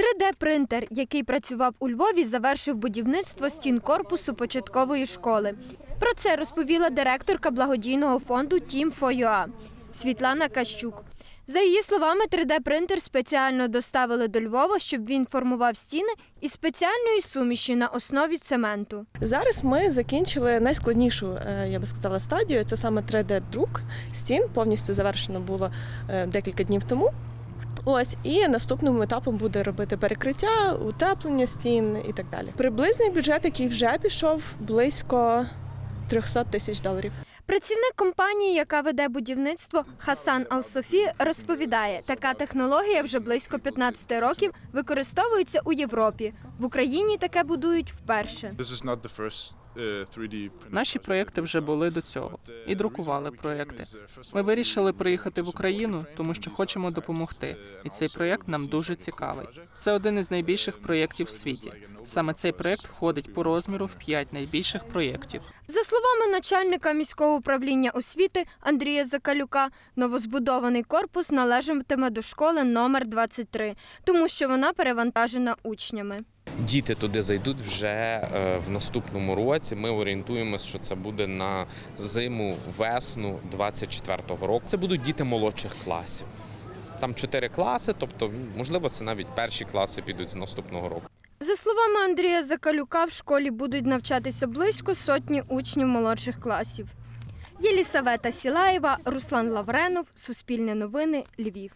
3D-принтер, який працював у Львові, завершив будівництво стін корпусу початкової школи. Про це розповіла директорка благодійного фонду for UA Світлана Кащук. За її словами, 3D-принтер спеціально доставили до Львова, щоб він формував стіни із спеціальної суміші на основі цементу. Зараз ми закінчили найскладнішу, е, я би сказала, стадію. Це саме 3D-друк стін. Повністю завершено було е, декілька днів тому. Ось і наступним етапом буде робити перекриття, утеплення стін і так далі. Приблизний бюджет, який вже пішов, близько 300 тисяч доларів. Працівник компанії, яка веде будівництво Хасан Ал-Софі, розповідає, така технологія вже близько 15 років використовується у Європі. В Україні таке будують вперше. Uh, 3D printing Наші проєкти вже були до цього і друкували проєкти. Ми вирішили приїхати в Україну, тому що хочемо допомогти. І цей проєкт нам дуже цікавий. Це один із найбільших проєктів в світі. Саме цей проєкт входить по розміру в п'ять найбільших проєктів. За словами начальника міського управління освіти Андрія Закалюка, новозбудований корпус належатиме до школи номер 23, тому що вона перевантажена учнями. Діти туди зайдуть вже е, в наступному році. Ми орієнтуємося, що це буде на зиму, весну 24-го року. Це будуть діти молодших класів. Там чотири класи, тобто, можливо, це навіть перші класи підуть з наступного року. За словами Андрія Закалюка, в школі будуть навчатися близько сотні учнів молодших класів. Єлісавета Сілаєва, Руслан Лавренов, Суспільне новини, Львів.